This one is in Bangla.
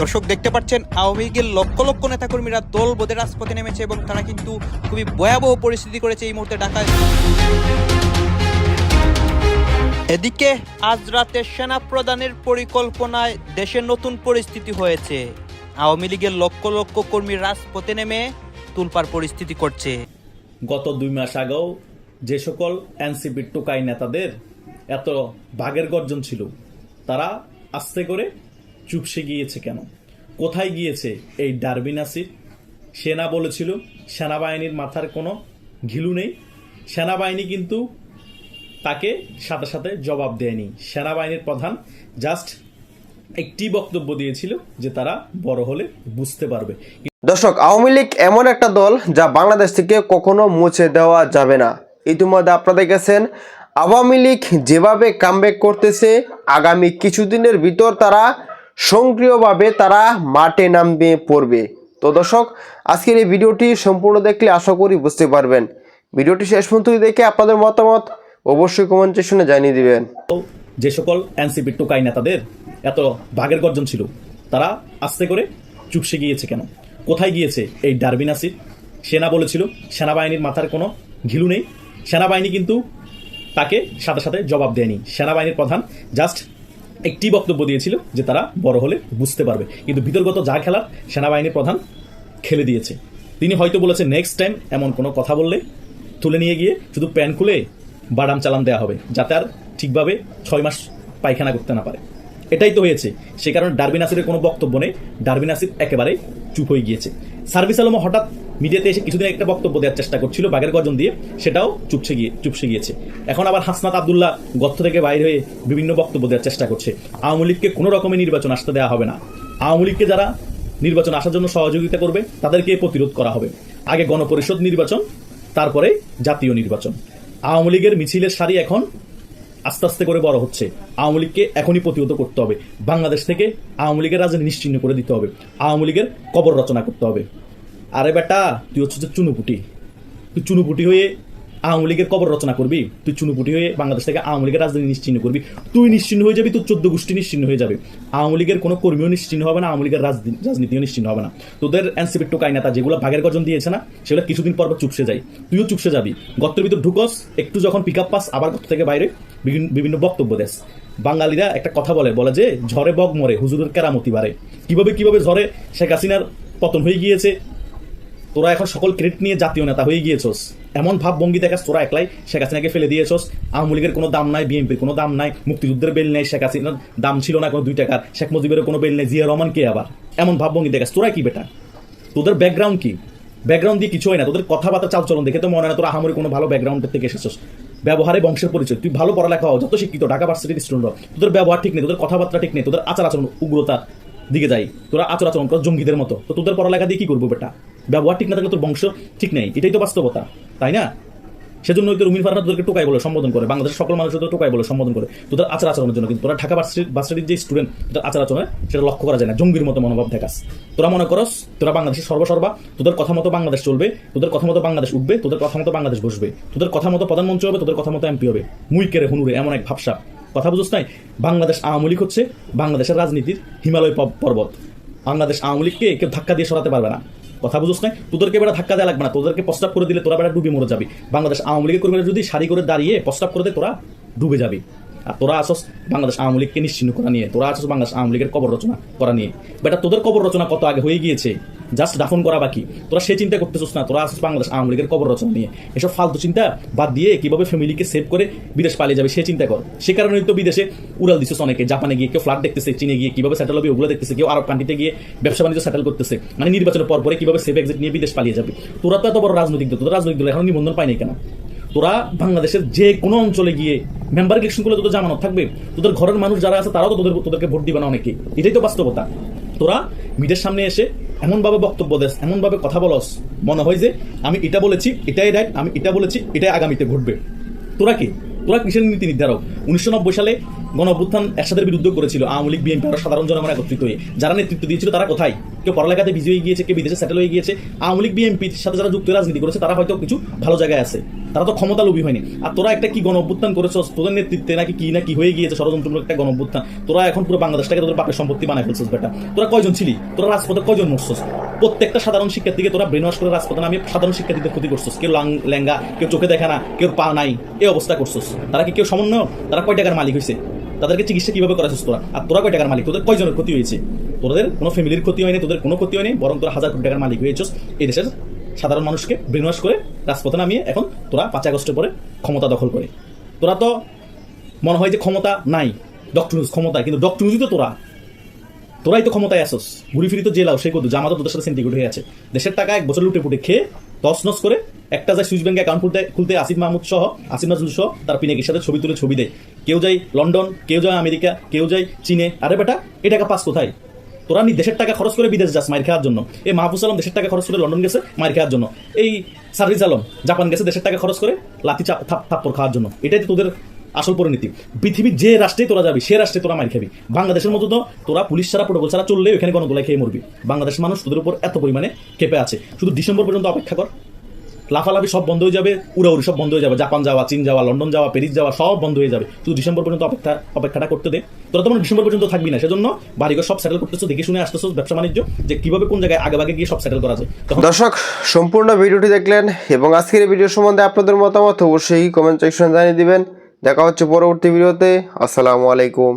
দর্শক দেখতে পাচ্ছেন, আওয়ামী লীগের লক্ষ লক্ষ নেতাকর্মীরা দল বোধে রাজপথে নেমেছে এবং তারা কিন্তু খুবই ভয়াবহ পরিস্থিতি করেছে এই মুহূর্তে ঢাকায়। এদিকে আজ রাতে সেনা প্রদানের পরিকল্পনায় দেশের নতুন পরিস্থিতি হয়েছে। আওয়ামী লীগের লক্ষ লক্ষ কর্মী রাজপথে নেমে তুলপার পরিস্থিতি করছে। গত দুই মাস আগেও যে সকল এনসিপির টোকাই নেতাদের এত বাঘের গর্জন ছিল, তারা আস্তে করে চুপসে গিয়েছে কেন? কোথায় গিয়েছে এই ডারবিন আসির? সেনা বলেছিল, সেনাবাহিনীর মাথার কোনো ঘিলু নেই। সেনাবাহিনী কিন্তু তাকে সাথে সাথে জবাব দেয়নি। সেনাবাহিনীর প্রধান জাস্ট একটি বক্তব্য দিয়েছিল যে তারা বড় হলে বুঝতে পারবে। দর্শক, আওয়ামী লীগ এমন একটা দল যা বাংলাদেশ থেকে কখনো মুছে দেওয়া যাবে না। ইতিমধ্যে আপনারা দেখেছেন আওয়ামী লীগ যেভাবে কামব্যাক করতেছে, আগামী কিছুদিনের ভিতর তারা সক্রিয়ভাবে তারা মাঠে নামবে, পড়বে। তো দর্শক, আজকের এই ভিডিওটি সম্পূর্ণ দেখলে আশা করি বুঝতে পারবেন। ভিডিওটি শেষ পর্যন্ত দেখে আপনাদের মতামত অবশ্যই কমেন্ট সেকশনে জানিয়ে দিবেন। যে সকল এনসিপির টোকাই নেতাদের এত বাঘের গর্জন ছিল, তারা আস্তে করে চুপসে গিয়েছে কেন? কোথায় গিয়েছে এই ডারবিন আসির সেনা বলেছিল, সেনাবাহিনীর মাথার কোনো ঘিলু নেই। সেনাবাহিনী কিন্তু তাকে সাথে সাথে জবাব দেয়নি। সেনাবাহিনীর প্রধান জাস্ট একটি বক্তব্য দিয়েছিল যে তারা বড় হলে বুঝতে পারবে। কিন্তু ভিতরগত যা খেলার সেনাবাহিনীর প্রধান খেলে দিয়েছে। তিনি হয়তো বলেছে নেক্সট টাইম এমন কোনো কথা বললে তুলে নিয়ে গিয়ে শুধু প্যান খুলে বাদাম চালান দেওয়া হবে, যাতে আর ঠিকভাবে ছয় মাস পায়খানা করতে না পারে। এটাই তো হয়েছে। সে কারণে ডারবিন আসিরের কোনো বক্তব্য নেই। ডারবিন আসির একেবারে চুপ হয়ে গিয়েছে। সার্ভিস আলমও হঠাৎ মিডিয়াতে এসে কিছুদিন একটা বক্তব্য দেওয়ার চেষ্টা করছিল বাঘের গর্জন দিয়ে, সেটাও চুপসে গিয়ে চুপসে গিয়েছে। এখন আবার হাসনাত আবদুল্লাহ গর্ত থেকে বাইরে হয়ে বিভিন্ন বক্তব্য দেওয়ার চেষ্টা করছে। আওয়ামী লীগকে কোনো রকমের নির্বাচন আসতে দেওয়া হবে না। আওয়ামী লীগকে যারা নির্বাচন আসার জন্য সহযোগিতা করবে, তাদেরকে প্রতিরোধ করা হবে। আগে গণপরিষদ নির্বাচন, তারপরে জাতীয় নির্বাচন। আওয়ামী লীগের মিছিলের সারি এখন আস্তে আস্তে করে বড় হচ্ছে। আওয়ামী লীগকে এখনই প্রতিহত করতে হবে। বাংলাদেশ থেকে আওয়ামী লীগের রাজনীতি নিশ্চিহ্ন করে দিতে হবে। আওয়ামী লীগের কবর রচনা করতে হবে। আরে বেটা, তুই হচ্ছে চুনুপুটি। তুই চুনুপুটি হয়ে আওয়ামী লীগের কবর রচনা করবি। তুই চুনুপুটি হয়ে বাংলাদেশ থেকে আওয়ামী লীগের রাজনীতি নিশ্চিহ্ন করবি। তুই নিশ্চিহ্ন হয়ে যাবি, তোর চোদ্দ গোষ্ঠী নিশ্চিহ্ন হয়ে যাবে। আওয়ামী লীগের কোনো কর্মীও নিশ্চিহ্ন হবে না, আওয়ামী লীগের রাজনীতি, রাজনীতিও নিশ্চিহ্ন হবে না। তোদের এনসিপির টোকাই নেতা যেগুলো ভাগের গর্জন দিয়েছে না, সেগুলো কিছুদিন পর চুপসে যায়। তুইও চুপসে যাবি। গর্তের ভিতর ঢুকস, একটু যখন পিক আপ পাস, আবার গর্ত থেকে বাইরে বিভিন্ন বক্তব্য দেস। বাঙালিরা একটা কথা বলে বলে যে, ঝড়ে বগ মরে, হুজুরের কেরামতি বাড়ে। কীভাবে কীভাবে ঝড়ে? শেখ হাসিনার পতন হয়ে গিয়েছে। তোরা এখন সকল ক্রেডিট নিয়ে জাতীয় নেতা হয়ে গিয়েছস। এমন ভাব ভঙ্গি দেখাস তোরা একলাই। শেখ হাসিনাকে ফেলে দিয়েছস। আওয়ামী লীগের কোনো দাম নাই, বিএনপির কোনো দাম নাই, মুক্তিযুদ্ধের বেল নেই, শেখ হাসিনার দাম ছিল না কোনো দুই টাকার, শেখ মুজিবের কোনো বেল নেই, জিয়া রহমান কে আবার? এমন ভাব ভঙ্গি দেখাস। তোরা কি বেটা? তোদের ব্যাকগ্রাউন্ড কি? ব্যাকগ্রাউন্ড দিয়ে কিছু হয় না। তোদের কথাবার্তা, চালচলন দেখে তো মনে হয় তোরা আহামরি কোনো ভালো ব্যাকগ্রাউন্ডের থেকে এসেছস। ব্যবহারে বংশের পরিচয়। তুই ভালো পড়ালেখা হও, যত শিক্ষিত, ঢাকা ভার্সিটির স্টুডেন্ট তোদের ব্যবহার ঠিক নেই, তোদের কথাবার্তা ঠিক নেই, তোদের আচার আচরণ উগ্রতা দিকে যাই। তোরা আচর আচরণ কর জঙ্গিদের মতো। তো তোদের পড়ালেখা দিয়ে কি করব বেটা? ব্যবহার ঠিক না থাকলে তোর বংশ ঠিক নেই। এটাই তো বাস্তবতা, তাই না? সেজন্য তো রুমিন ফারহানা তোদেরকে টোকাই বলে, সম্বোধন করে। বাংলাদেশের সকল মানুষ তোদের টোকাই বলে, সম্বোধন করে। তোদের আচার আচরণের জন্য কিন্তু। তোরা ঢাকা ভার্সিটির যে স্টুডেন্ট তোদের আচার আচরণে সেটা লক্ষ্য করা যায় না। জঙ্গির মতো মনোভাব দেখাস। তোরা মনে করস, তোরা বাংলাদেশের সর্বসর্বা, তোদের কথা মতো বাংলাদেশ চলবে, তোদের কথা মতো বাংলাদেশ উঠবে, তোদের কথা মতো বাংলাদেশ বসবে, তোদের কথা মতো প্রধানমন্ত্রী হবে, তোদের কথা মতো এমপি হবে। মুই কেড়ে হুনুরে, এমন এক ভাবসাব কথা বুঝোস নাই? বাংলাদেশ আওয়ামী লীগ হচ্ছে বাংলাদেশের রাজনীতির হিমালয় পর্বত। বাংলাদেশ আওয়ামী লীগকে কেউ ধাক্কা দিয়ে সরাতে পারবে না। কথা বুঝোস নাই? তোদেরকে বেড়া ধাক্কা দেওয়া লাগবে না। তোদেরকে প্রস্তাব করে দিলে তোরা বেড়া ডুবে মরে যাবি। বাংলাদেশ আওয়ামী লীগের কর্মীরা যদি সারি করে দাঁড়িয়ে প্রস্তাব করে দে তোরা ডুবে যাবি। আর তোরা আসস বাংলাদেশ আওয়ামী লীগকে নিশ্চিন্ন করা নিয়ে। তোরা আসস বাংলাদেশ আওয়ামী লীগের কবর রচনা করা নিয়ে। বেটা, তোদের কবর রচনা কত আগে হয়ে গিয়েছে? জাস্ট দাফন করা বাকি। তোরা সে চিন্তা করতেছিস না, তোরা আসস বাংলাদেশ আওয়ামী লীগের কবর রচনা নিয়ে। এসব ফালতু চিন্তা বাদ দিয়ে কীভাবে ফ্যামিলিকে সেভ করে বিদেশ পালিয়ে যাবে সে চিন্তা কর। সে কারণেই তো বিদেশে উড়াল দিছিস অনেকে। জাপানে গিয়ে কেউ ফ্ল্যাট দেখতেছে, চীনে গিয়ে কীভাবে সেটেল হবে ওগুলো দেখতেছে, কেউ আরব কান্ট্রিতে গিয়ে ব্যবসা বাণিজ্য সেটেল করতেছে। মানে নির্বাচনের পর পরে কীভাবে সেভ এক্সিট নিয়ে বিদেশ পালিয়ে যাবে। তোরা তো এত বড় রাজনৈতিক দল, তোদের রাজনৈতিক দল এখন নিবন্ধন পায়নি কেন? তোরা বাংলাদেশের যে কোনো অঞ্চলে গিয়ে মেম্বার ইলেকশন করলে তোদের জামানত থাকবে। তোদের ঘরের মানুষ যারা আছে তারাও তো তোদের, তোদেরকে ভোট দিবে না অনেকে। এটাই তো বাস্তবতা। তোরা মিডিয়ার সামনে এসে এমনভাবে বক্তব্য দেস, এমনভাবে কথা বলস, মনে হয় যে আমি এটা বলেছি, এটাই রাইট আমি এটা বলেছি, এটাই আগামীতে ঘটবে। তোরা কি? তোরা কিসের নীতি নির্ধারক? উনিশশো নব্বই সালে গণ অভ্যুত্থান একসাথে বিরুদ্ধে করেছিল, আওয়ামী লীগ, বিএনপি, আর সাধারণ জনগণ একত্রিত হয়ে। যারা নেতৃত্ব দিয়েছিল তারা কোথায়? কেউ পড়ালেখাতে বিজি হয়ে গিয়েছে, কেউ বিদেশে সেটেল হয়ে গিয়েছে, আওয়ামী লীগ বিএনপির সাথে যারা যুক্ত রাজনীতি করেছে, তারা হয়তো কিছু ভালো জায়গায় আছে। তারা তো ক্ষমতা লোভী হয়নি। আর তোরা একটা কি গণ অভ্যুত্থান করেছ? তোদের নেতৃত্বে নাকি কি না কি হয়ে গিয়েছে? ষড়যন্ত্রমূলক একটা গণ অভ্যুত্থান তোরা এখন পুরো বাংলাদেশটাকে তোদের বাপের সম্পত্তি বানায় ফেলছিস বেটা। তোরা কয়জন ছিলি? তোরা রাজপথে কয়জন মরছিস? প্রত্যেকটা সাধারণ শিক্ষার্থীকে তোরা ব্রেন করে রাজপথে নামিয়ে সাধারণ শিক্ষার্থীদের ক্ষতি করছিস। কেউ লাং- লেঙ্গা কেউ চোখে দেখে না, কেউ পা নাই, এই অবস্থা করছিস। তারা কি কেউ সমন্বয় তারা কয় টাকার মালিক হয়েছে তাদেরকে চিকিৎসা কীভাবে করাছিস তোরা? আর তোরা কয় টাকার মালিক? তোদের কয়জনের ক্ষতি হয়েছে? তোদের কোনো ফ্যামিলির ক্ষতি হয়নি, তোদের কোনো ক্ষতি হয়নি, বরং তোরা হাজার কোটি টাকার মালিক হয়েছিস। এই দেশের সাধারণ মানুষকে ব্রেন করে রাজপথে নামিয়ে এখন তোরা পাঁচ আগস্টের পরে ক্ষমতা দখল করে। তোরা তো মনে হয় যে ক্ষমতা নাই, ডক্টর ক্ষমতা, কিন্তু ডক্টর তো তোরা। তোরাই তো ক্ষমতায় আসোস। ঘুরি ফিরি তো জেলাও সেই কত? জামাতো তোদের সাথে সেন্টিগ্রেট হয়ে আছে। দেশের টাকা এক বছর লুটে পুটে খেয়ে তসনস করে একটা যায় সুইচ ব্যাংকে অ্যাকাউন্ট খুলতে খুলতে আসিফ মাহমুদ সহ, আসিফ নাজুল সহ তার পিনাকির সাথে ছবি তুলে ছবি দেয়। কেউ যায় লন্ডন, কেউ যায় আমেরিকা, কেউ যায় চীনে। আরে বেটা এই টাকা পাস কোথায়? তোরা নি দেশের টাকা খরচ করে বিদেশ যাস মায়ের খাওয়ার জন্য। এই মাহফুজ আলম দেশের টাকা খরচ করে লন্ডন গেছে মায়ের খাওয়ার জন্য। এই সার্ভিস আলম জাপান গেছে দেশের টাকা খরচ করে লাথি চাপ থাপ থাপ্পড় খাওয়ার জন্য। এটাই তো তোদের আসল পরিণতি। পৃথিবীর যে রাষ্ট্রেই তোরা যাবি, সে রাষ্ট্রে তোরা মার খাবি। বাংলাদেশের মতো তো তোরা পুলিশ ছাড়া, প্রোটোকল ছাড়া চললে ওখানে গণদোলায় খেয়ে মরবি। বাংলাদেশের মানুষ তোদের উপর এত পরিমাণে খেপে আছে। শুধু ডিসেম্বর পর্যন্ত অপেক্ষা কর। লাফালাফি সব বন্ধ হয়ে যাবে, উড়াউড়ি সব বন্ধ হয়ে যাবে, জাপান যাওয়া, চীন যাওয়া, লন্ডন যাওয়া, প্যারিস যাওয়া, সব বন্ধ হয়ে যাবে। শুধু ডিসেম্বর পর্যন্ত অপেক্ষা, অপেক্ষাটা করতে দে। তোরা তো মানে ডিসেম্বর পর্যন্ত থাকবি না, সেজন্য বাড়িঘর সব সেটেল করতেছো, দেখে শুনে আসতেছো, ব্যবসা বাণিজ্য, যে কীভাবে কোন জায়গায় আগে আগে গিয়ে সব সেটেল করা যায়। দর্শক, সম্পূর্ণ ভিডিওটি দেখলেন এবং আজকের ভিডিও সম্বন্ধে আপনাদের মতামত অবশ্যই কমেন্ট সেকশনে জানিয়ে দিবেন। দেখা হচ্ছে পরবর্তী ভিডিওতে আসসালামু আলাইকুম।